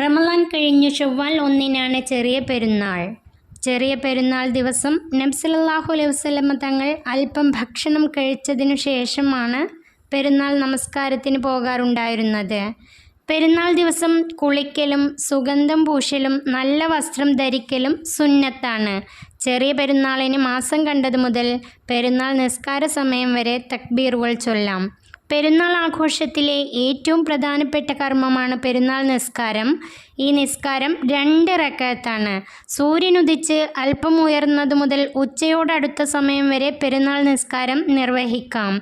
റമലാൻ കഴിഞ്ഞ് ഷവ്വാൽ ഒന്നിനാണ് ചെറിയ പെരുന്നാൾ. ചെറിയ പെരുന്നാൾ ദിവസം നബ്സലല്ലാഹു അലൈഹി വസ്ലമ തങ്ങൾ അല്പം ഭക്ഷണം കഴിച്ചതിനു ശേഷമാണ് പെരുന്നാൾ നമസ്കാരത്തിന് പോകാറുണ്ടായിരുന്നത്. പെരുന്നാൾ ദിവസം കുളിക്കലും സുഗന്ധം പൂശലും നല്ല വസ്ത്രം ധരിക്കലും സുന്നത്താണ്. ചെറിയ പെരുന്നാളിന് മാസം കണ്ടത് മുതൽ പെരുന്നാൾ നിസ്കാര സമയം വരെ തക്ബീറുകൾ ചൊല്ലാം. പെരുന്നാൾ ആഘോഷത്തിലെ ഏറ്റവും പ്രധാനപ്പെട്ട കർമ്മമാണ് പെരുന്നാൾ നിസ്കാരം. ഈ നിസ്കാരം രണ്ട് റക്കയത്താണ്. സൂര്യനുദിച്ച് അല്പം ഉയർന്നത് മുതൽ ഉച്ചയോടടുത്ത സമയം വരെ പെരുന്നാൾ നിസ്കാരം നിർവഹിക്കാം.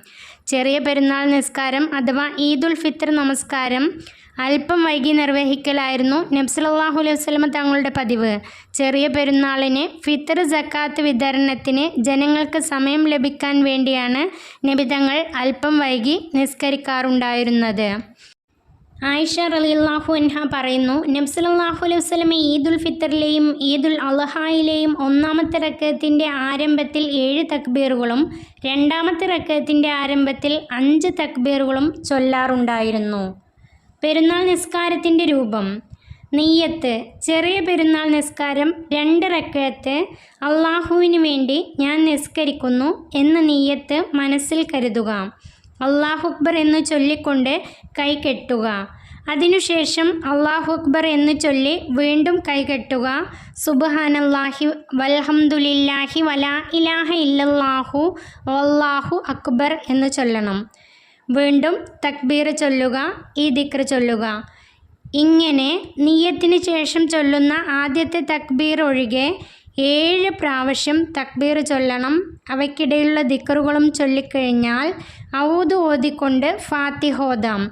ചെറിയ പെരുന്നാൾ നിസ്കാരം അഥവാ ഈദുൽ ഫിത്തർ നമസ്കാരം അല്പം വൈകി നിർവഹിക്കലായിരുന്നു നബ്സലാഹു അലൈഹി വസ്ലമ തങ്ങളുടെ പതിവ്. ചെറിയ പെരുന്നാളിന് ഫിത്തർ ജക്കാത്ത് വിതരണത്തിന് ജനങ്ങൾക്ക് സമയം ലഭിക്കാൻ വേണ്ടിയാണ് നബി തങ്ങൾ അല്പം വൈകി നിസ്കരിക്കാറുണ്ടായിരുന്നത്. ആയിഷ റളിയല്ലാഹു അൻഹ പറയുന്നു നബ്സലല്ലാഹു അലൈഹി വസ്ലമെ ഈദുൽ ഫിത്തറിലെയും ഈദുൽ അലഹായിലെയും ഒന്നാമത്തെ റക്കത്തിന്റെ ആരംഭത്തിൽ ഏഴ് തക്ബീറുകളും രണ്ടാമത്തെ റക്കത്തിന്റെ ആരംഭത്തിൽ അഞ്ച് തക്ബീറുകളും ചൊല്ലാറുണ്ടായിരുന്നു. പെരുന്നാൾ നിസ്കാരത്തിന്റെ രൂപം. നെയ്യത്ത്. ചെറിയ പെരുന്നാൾ നിസ്കാരം രണ്ട് റക്കയത്ത് അള്ളാഹുവിന് വേണ്ടി ഞാൻ നിസ്കരിക്കുന്നു എന്ന നെയ്യത്ത് മനസ്സിൽ കരുതുക. അള്ളാഹു അക്ബർ എന്ന് ചൊല്ലിക്കൊണ്ട് കൈ കെട്ടുക. അതിനുശേഷം അള്ളാഹു അക്ബർ എന്ന് ചൊല്ലി വീണ്ടും കൈകെട്ടുക സുബഹാനല്ലാഹി വൽഹംദുലില്ലാഹി വലാ ഇലാഹ ഇല്ലല്ലാഹു അള്ളാഹു അക്ബർ എന്ന് ചൊല്ലണം. വീണ്ടും തക്ബീർ ചൊല്ലുക ഈ ദിക്ർ ചൊല്ലുക. ഇങ്ങനെ നീയത്തിന് ശേഷം ചൊല്ലുന്ന ആദ്യത്തെ തക്ബീർ ഒഴികെ ഏഴ് പ്രാവശ്യം തക്ബീർ ചൊല്ലണം. അവയ്ക്കിടയിലുള്ള ദിക്കറുകളും ചൊല്ലിക്കഴിഞ്ഞാൽ ഔദ് ഓതിക്കൊണ്ട് ഫാത്തിഹോദാം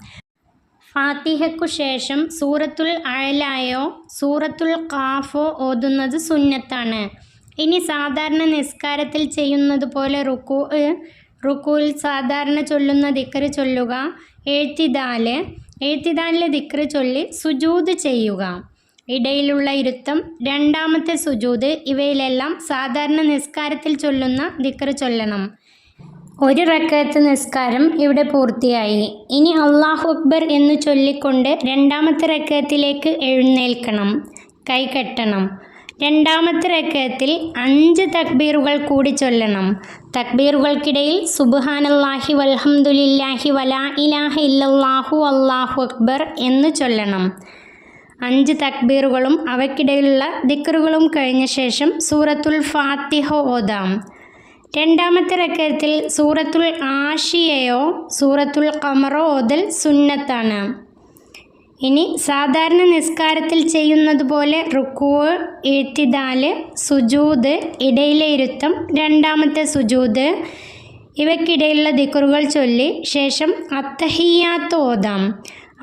ഫാത്തിഹയ്ക്കു ശേഷം സൂറത്തുൽ അഴലായോ സൂറത്തുൽ കാഫോ ഓതുന്നത് സുന്നത്താണ്. ഇനി സാധാരണ നിസ്കാരത്തിൽ ചെയ്യുന്നത് പോലെ റുക്കു റുക്കുവിൽ സാധാരണ ചൊല്ലുന്ന ദിക്കറ് ചൊല്ലുക. എഴുത്തിദാൽ എഴുത്തിദാലിലെ ദിക്കറ് ചൊല്ലി സുജൂത് ചെയ്യുക. ഇടയിലുള്ള ഇരുത്തം രണ്ടാമത്തെ സുജൂത് ഇവയിലെല്ലാം സാധാരണ നിസ്കാരത്തിൽ ചൊല്ലുന്ന ദിക്കറ് ചൊല്ലണം. ഒരു റക്കത്ത് നിസ്കാരം ഇവിടെ പൂർത്തിയായി. ഇനി അള്ളാഹു അക്ബർ എന്ന് ചൊല്ലിക്കൊണ്ട് രണ്ടാമത്തെ റക്കത്തിലേക്ക് എഴുന്നേൽക്കണം. കൈകെട്ടണം രണ്ടാമത്തെ റക്കത്തിൽ അഞ്ച് തക്ബീറുകൾ കൂടി ചൊല്ലണം. തക്ബീറുകൾക്കിടയിൽ സുബ്ഹാനല്ലാഹി വൽഹംദുലില്ലാഹി വലാ ഇലാഹ ഇല്ലല്ലാഹു അള്ളാഹു അക്ബർ എന്ന് ചൊല്ലണം. അഞ്ച് തക്ബീറുകളും അവയ്ക്കിടയിലുള്ള ദിക്കറുകളും കഴിഞ്ഞ ശേഷം സൂറത്തുൽ ഫാത്തിഹ ഓതാം. രണ്ടാമത്തെ റക്കത്തിൽ സൂറത്തുൽ ആഷിയയോ സൂറത്തുൽ കമറോ ഓതൽ സുന്നത്താണ്. ഇനി സാധാരണ നിസ്കാരത്തിൽ ചെയ്യുന്നത് പോലെ റുക്കുവ് എഴുത്തിദാൽ സുജൂത് ഇടയിലെ ഇരുത്തം രണ്ടാമത്തെ സുജൂത് ഇവയ്ക്കിടയിലുള്ള ദിക്കറുകൾ ചൊല്ലി ശേഷം അത്തഹിയാത്ത് ഓതാം.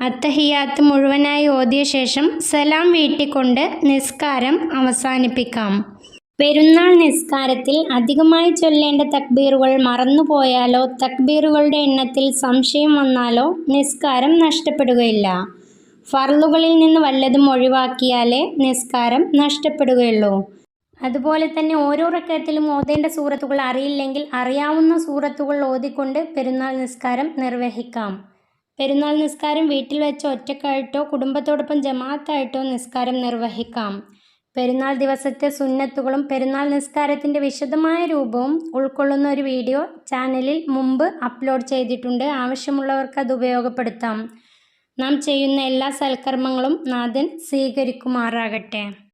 അത്തഹിയാത്ത് മുഴുവനായി ഓതിയ ശേഷം സലാം വീട്ടിക്കൊണ്ട് നിസ്കാരം അവസാനിപ്പിക്കാം. പെരുന്നാൾ നിസ്കാരത്തിൽ അധികമായി ചൊല്ലേണ്ട തക്ബീറുകൾ മറന്നുപോയാലോ തക്ബീറുകളുടെ എണ്ണത്തിൽ സംശയം വന്നാലോ നിസ്കാരം നഷ്ടപ്പെടുകയില്ല. ഫർളുകളിൽ നിന്ന് വല്ലതും ഒഴിവാക്കിയാലേ നിസ്കാരം നഷ്ടപ്പെടുകയുള്ളൂ. അതുപോലെ തന്നെ ഓരോ റക്കത്തിലും ഓതേണ്ട സൂറത്തുകൾ അറിയില്ലെങ്കിൽ അറിയാവുന്ന സൂറത്തുകൾ ഓതിക്കൊണ്ട് പെരുന്നാൾ നിസ്കാരം നിർവഹിക്കാം. പെരുന്നാൾ നിസ്കാരം വീട്ടിൽ വെച്ച് ഒറ്റക്കായിട്ടോ കുടുംബത്തോടൊപ്പം ജമാഅത്തായിട്ടോ നിസ്കാരം നിർവഹിക്കാം. പെരുന്നാൾ ദിവസത്തെ സുന്നത്തുകളും പെരുന്നാൾ നിസ്കാരത്തിന്റെ വിശദമായ രൂപവും ഉൾക്കൊള്ളുന്ന ഒരു വീഡിയോ ചാനലിൽ മുമ്പ് അപ്ലോഡ് ചെയ്തിട്ടുണ്ട്. ആവശ്യമുള്ളവർക്ക് അത് ഉപയോഗപ്പെടുത്താം. നാം ചെയ്യുന്ന എല്ലാ സൽക്കർമ്മങ്ങളും നാഥൻ സ്വീകരിക്കുമാറാകട്ടെ.